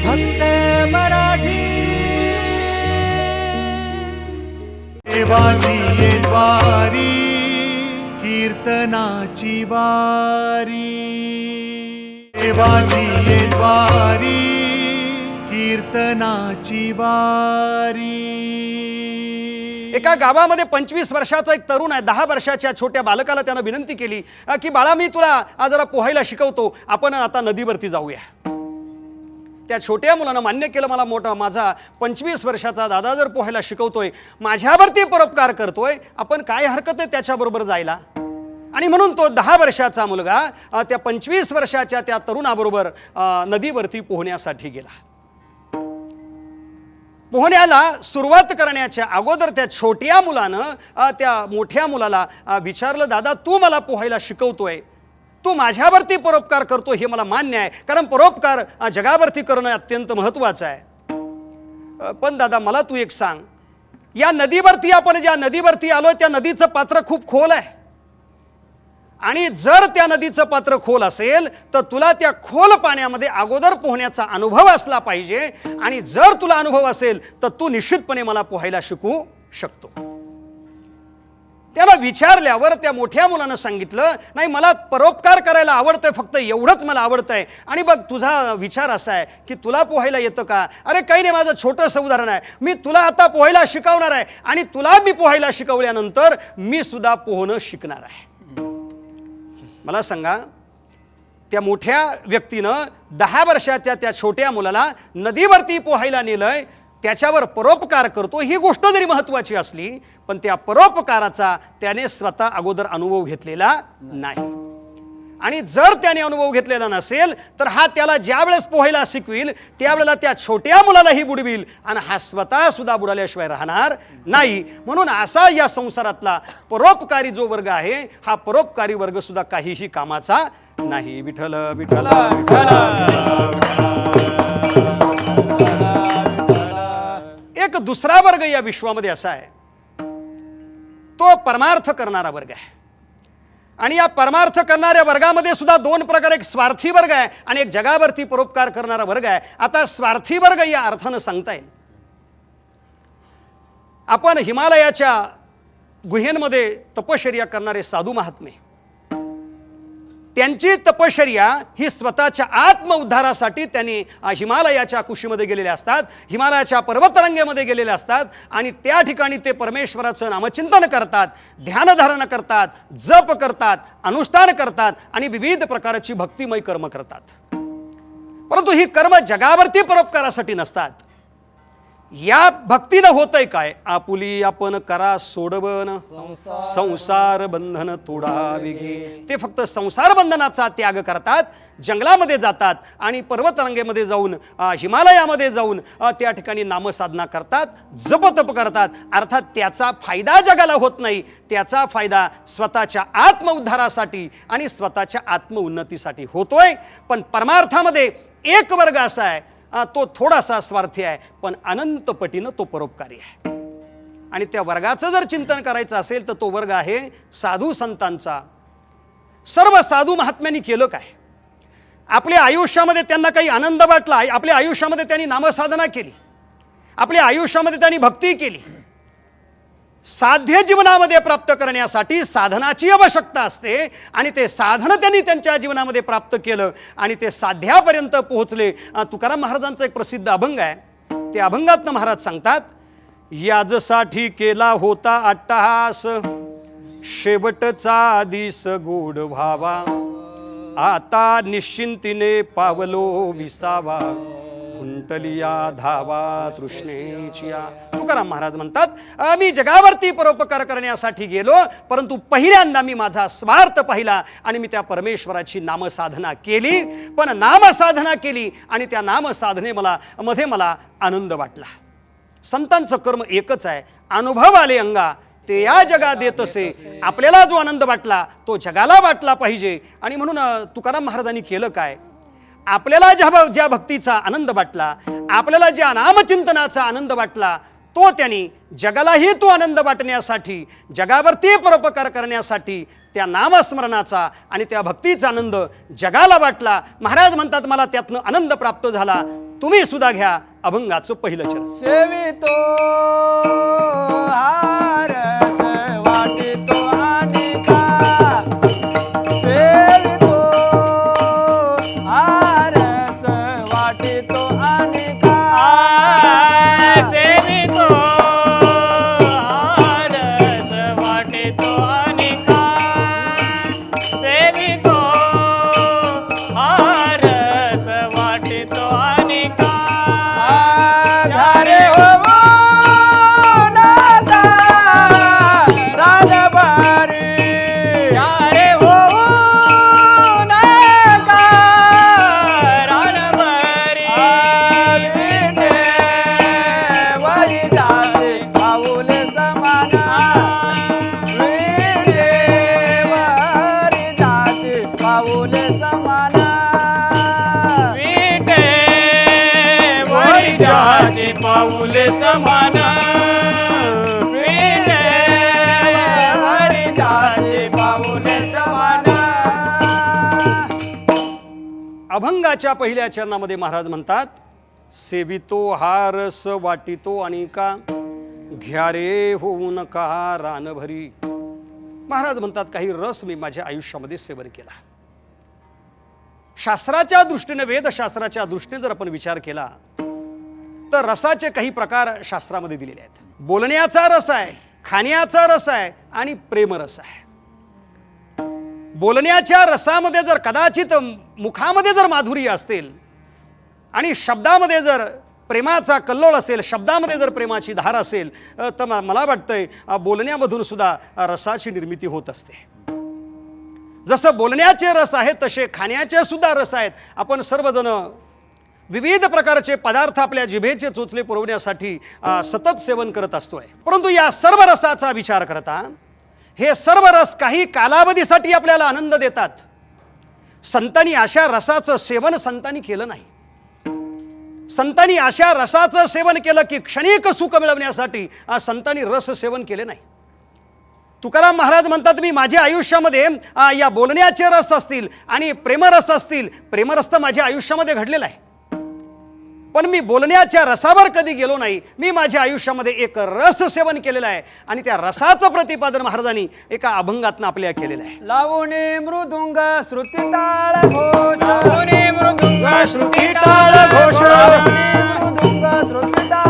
फक्त मराठी. देवाची द्वारी कीर्तनाची वारी. देवाची ये द्वारी कीर्तनाची वारी. एका गावामध्ये पंचवीस वर्षाचा एक तरुण आहे. दहा वर्षाच्या छोट्या बालकाला त्यानं विनंती केली की बाळा मी तुला आज जरा पोहायला शिकवतो. आपण आता नदीवरती जाऊया. त्या छोट्या मुलानं मान्य केलं मला मोठा माझा पंचवीस वर्षाचा दादा जर पोहायला शिकवतोय माझ्यावरती परोपकार करतोय आपण काय हरकत आहे त्याच्याबरोबर जायला? आणि म्हणून तो दहा वर्षाचा मुलगा त्या पंचवीस वर्षाच्या त्या तरुणाबरोबर नदीवरती पोहण्यासाठी गेला. पोहण्याला सुरुवात करण्याच्या अगोदर त्या छोट्या मुलानं त्या मोठ्या मुलाला विचारलं दादा तू मला पोहायला शिकवतोय तू माझ्यावरती परोपकार करतो हे मला मान्य आहे. कारण परोपकार जगावरती करणं अत्यंत महत्त्वाचं आहे. पण दादा मला तू एक सांग. या नदीवरती आपण ज्या नदीवरती आलो त्या नदीचं पात्र खूप खोल आहे. आणि जर त्या नदीचं पात्र खोल असेल तर तुला त्या खोल पाण्यामध्ये अगोदर पोहण्याचा अनुभव असला पाहिजे. आणि जर तुला अनुभव असेल तर तू निश्चितपणे मला पोहायला शिकू शकतो. त्याला विचारल्यावर त्या मोठ्या मुलानं सांगितलं नाही मला परोपकार करायला आवडतंय फक्त एवढंच मला आवडतंय. आणि बघ तुझा विचार असा आहे की तुला पोहायला येतं का? अरे काही नाही माझं छोटंसं उदाहरण आहे. मी तुला आता पोहायला शिकवणार आहे आणि तुला मी पोहायला शिकवल्यानंतर मी सुद्धा पोहणं शिकणार आहे. मला सांगा त्या मोठ्या व्यक्तीनं दहा वर्षाच्या त्या छोट्या मुलाला नदीवरती पोहायला नेलंय त्याच्यावर परोपकार करतो ही गोष्ट जरी महत्त्वाची असली पण त्या परोपकाराचा त्याने स्वतः अगोदर अनुभव घेतलेला नाही. आणि जर त्याने अनुभव घेतलेला नसेल तर हा त्याला ज्यावेळेस पोहायला शिकविल त्यावेळेला त्या छोट्या मुलालाही बुडविल आणि हा स्वतः सुद्धा बुडाल्याशिवाय राहणार नाही. म्हणून असा या संसारातला परोपकारी जो वर्ग आहे हा परोपकारी वर्ग सुद्धा काहीही कामाचा नाही. विठल विठल विठल दुसरा वर्ग या विश्वामध्ये असा आहे. तो परमार्थ करणारा वर्ग आहे. आणि या परमार्थ करणाऱ्या वर्गामध्ये सुद्धा दोन प्रकार एक स्वार्थी वर्ग आहे आणि एक जगावरती परोपकार करणारा वर्ग आहे. आता स्वार्थी वर्ग या अर्थानं सांगता येईल. आपण हिमालयाच्या गुहेंमध्ये तपश्चर्या करणारे साधू महात्मे त्यांची तपश्चर्या ही स्वतःच्या आत्मउद्धारासाठी त्यांनी हिमालयाच्या कुशीमध्ये गेलेले असतात हिमालयाच्या पर्वतरांगेमध्ये गेलेले असतात आणि त्या ठिकाणी ते परमेश्वराचं नामचिंतन करतात ध्यानधारणा करतात जप करतात अनुष्ठान करतात आणि विविध प्रकारची भक्तिमय कर्म करतात. परंतु ही कर्म जगावरती परोपकारासाठी नसतात. या भक्तीनं होतंय काय? आपुली आपण करा सोडवन संसार बंधन तोडावे ते फक्त संसार बंधनाचा त्याग करतात जंगलामध्ये जातात आणि पर्वतरांगेमध्ये जाऊन हिमालयामध्ये जाऊन त्या ठिकाणी नामसाधना करतात जपतप करतात. अर्थात त्याचा फायदा जगाला होत नाही. त्याचा फायदा स्वतःच्या आत्मउद्धारासाठी आणि स्वतःच्या आत्मउन्नतीसाठी होतोय. पण परमार्थामध्ये एक वर्ग असा आहे तो थोडासा स्वार्थी आहे पण अनंत पटीनं तो परोपकारी आहे. आणि त्या वर्गाचं जर चिंतन करायचं असेल तर तो वर्ग आहे साधू संतांचा. सर्व साधू महात्म्यांनी केलं काय? आपल्या आयुष्यामध्ये त्यांना काही आनंद वाटला आपल्या आयुष्यामध्ये त्यांनी नामसाधना केली. आपल्या आयुष्यामध्ये त्यांनी भक्ती केली. साध्य जीवनामध्ये प्राप्त करण्यासाठी साधनाची आवश्यकता असते आणि ते साधन त्यांनी त्यांच्या जीवनामध्ये प्राप्त केलं आणि ते साध्यापर्यंत पोहोचले. तुकाराम महाराजांचा एक प्रसिद्ध अभंग आहे. ते अभंगातनं महाराज सांगतात याजसाठी केला होता अट्टहास शेवटचा दिस गोड व्हावा. आता निश्चिंतीने पावलो विसावा. खुंटलिया धावा तृष्णेचिया तुकाराम महाराज म्हणतात मी जगावरती परोपकार करण्यासाठी गेलो परंतु पहिल्यांदा मी माझा स्वार्थ पाहिला आणि मी त्या परमेश्वराची नामसाधना केली. पण नामसाधना केली आणि त्या नामसाधने मला मध्ये मला आनंद वाटला. संतांचं कर्म एकच आहे अनुभव आले अंगा ते या जगा देत असे. आपल्याला जो आनंद वाटला तो जगाला वाटला पाहिजे. आणि म्हणून तुकाराम महाराजांनी केलं काय? आपल्याला ज्या ज्या भक्तीचा आनंद वाटला आपल्याला ज्या नामचिंतनाचा आनंद वाटला तो त्यांनी जगालाही तो आनंद वाटण्यासाठी जगावरती परोपकार करण्यासाठी त्या नामस्मरणाचा आणि त्या भक्तीचा आनंद जगाला वाटला. महाराज म्हणतात मला त्यातनं आनंद प्राप्त झाला. तुम्ही सुद्धा घ्या अभंगाचं पहिलं चरण. सेवितो पाऊले समान. विटे वैजाचे पाऊल समान. विटे वैजाचे पाऊल समान. अभंगाच्या पहिल्या चरणामध्ये महाराज म्हणतात सेवितो हारस वाटितो आणि का घ्या रे होऊ नका रानभरी. महाराज म्हणतात काही रस मी माझ्या आयुष्यामध्ये सेवन केला. शास्त्राच्या दृष्टीने वेदशास्त्राच्या दृष्टीने जर आपण विचार केला तर रसाचे काही प्रकार शास्त्रामध्ये दिलेले आहेत. बोलण्याचा रस आहे खाण्याचा रस आहे आणि प्रेमरस आहे. बोलण्याच्या रसामध्ये जर कदाचित मुखामध्ये जर माधुरी असतील आणि शब्दामध्ये जर प्रेमाचा कल्लोळ असेल शब्दामध्ये जर प्रेमाची धार असेल तर मला वाटतंय बोलण्यामधून सुद्धा रसाची निर्मिती होत असते. जसं बोलण्याचे रस आहेत तसे खाण्याचे सुद्धा रस आहेत. आपण सर्वजण विविध प्रकारचे पदार्थ आपल्या जिभेचे चोचले पुरवण्यासाठी सतत सेवन करत असतोय. परंतु या सर्व रसाचा विचार करता हे सर्व रस काही कालावधीसाठी आपल्याला आनंद देतात. संतांनी अशा रसाचं सेवन संतांनी केलं नाही. संतांनी अशा रसाचं सेवन केलं की क्षणिक सुख मिळवण्यासाठी संतांनी रस सेवन केले नाही. तुकाराम महाराज म्हणतात मी माझ्या आयुष्यामध्ये आ, या बोलण्याचे रस असतील आणि प्रेमरस असतील. प्रेमरस तर माझ्या आयुष्यामध्ये घडलेला आहे. पण मी बोलण्याच्या रसावर कधी गेलो नाही. मी माझ्या आयुष्यामध्ये एक रस सेवन केलेलं आहे आणि त्या रसाचं प्रतिपादन महाराजांनी एका अभंगातनं आपल्या केलेलं आहे. लावणे मृदुंग श्रुती टाळ घोष. कोणी मृदुंग श्रुती टाळ घोष. मृदुंग श्रुती टाळ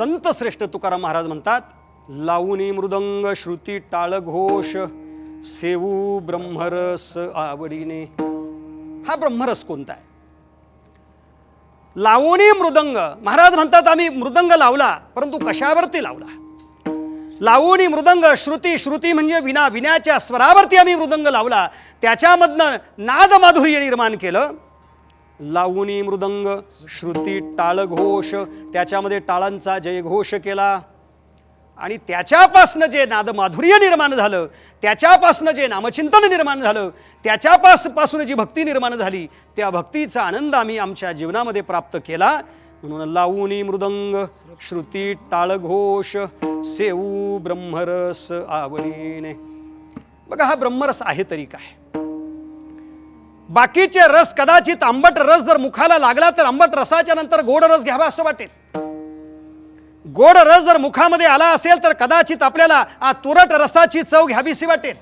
संत श्रेष्ठ तुकाराम महाराज म्हणतात लावणी मृदंग श्रुती टाळ घोष सेवू ब्रह्मरस आवडीने. हा ब्रह्मरस कोणता आहे? लावणी मृदंग. महाराज म्हणतात आम्ही मृदंग लावला परंतु कशावरती लावला? लावणी मृदंग श्रुती श्रुती म्हणजे विना विण्याच्या स्वरावरती आम्ही मृदंग लावला. त्याच्यामधनं नादमाधुर्य निर्माण केलं. लावणी मृदंग श्रुती टाळघोष त्याच्यामध्ये टाळांचा जयघोष केला. आणि त्याच्यापासनं जे नादमाधुर्य निर्माण झालं त्याच्यापासनं जे नामचिंतन निर्माण झालं त्याच्यापासपासून जी भक्ती निर्माण झाली त्या भक्तीचा आनंद आम्ही आमच्या जीवनामध्ये प्राप्त केला. म्हणून लावणी मृदंग श्रुती टाळघोष सेऊ ब्रह्मरस आवडीने बघा हा ब्रह्मरस आहे तरी काय? बाकीचे रस कदाचित आंबट रस जर मुखाला लागला तर आंबट रसाच्या नंतर गोड रस घ्यावा असं वाटेल. गोड रस जर मुखामध्ये आला असेल तर कदाचित आपल्याला आ तुरट रसाची चव घ्यावीशी वाटेल.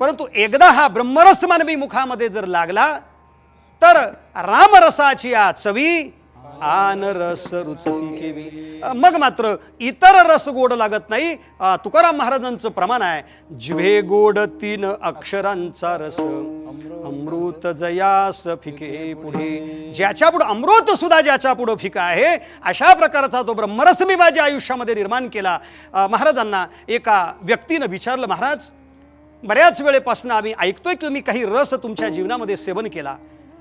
परंतु एकदा हा ब्रह्मरस मानवी मुखामध्ये जर लागला तर रामरसाची आ चवी आन रस रुचती केवी. मग मात्र इतर रस गोड लागत नाही. तुकाराम महाराजांचं प्रमाण आहे. जिभे गोड तीन अक्षरांचा रस. अमृत जयास फिके पुढे. ज्याच्या पुढं अमृत सुद्धा ज्याच्या पुढं फिका आहे अशा प्रकारचा तो ब्रह्मरस मी माझ्या आयुष्यामध्ये निर्माण केला. महाराजांना एका व्यक्तीनं विचारलं महाराज बऱ्याच वेळेपासून आम्ही ऐकतोय की तुम्ही काही रस तुमच्या जीवनामध्ये सेवन केला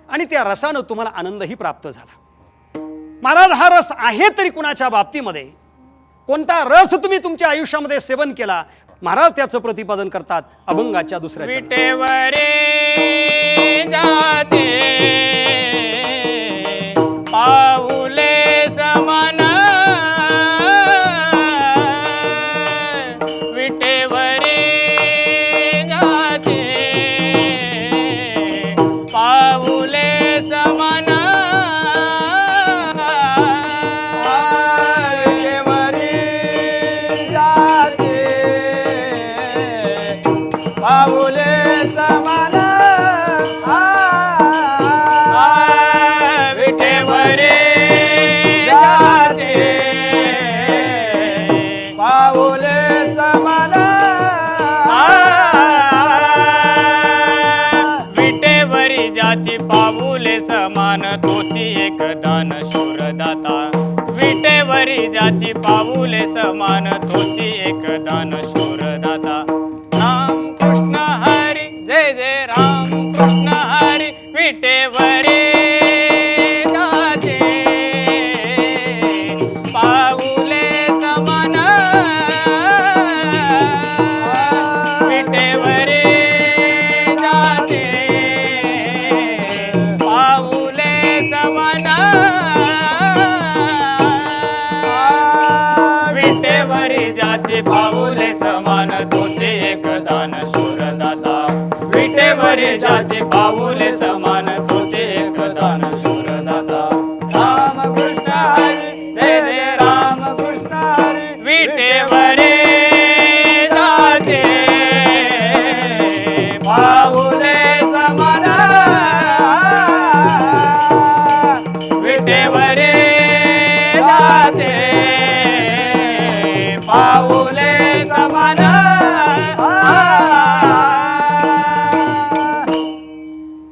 आणि त्या रसानं तुम्हाला आनंदही प्राप्त झाला. महाराज हा रस आहे तरी कुणाच्या बाबतीमध्ये? कोणता रस तुम्ही तुमच्या आयुष्यामध्ये सेवन केला? महाराज त्याचं प्रतिपादन करतात अभंगाच्या दुसऱ्या चरणात. विटेवरे जाचे. ज्याची पाऊले समान तोची. पाऊले समान तुझे एक दान शूर दाता विटेवरे जाचे पाऊले समान तुझे एक दान शूर दाता राम कृष्ण हरे जय राम कृष्ण हरी. विटेवरे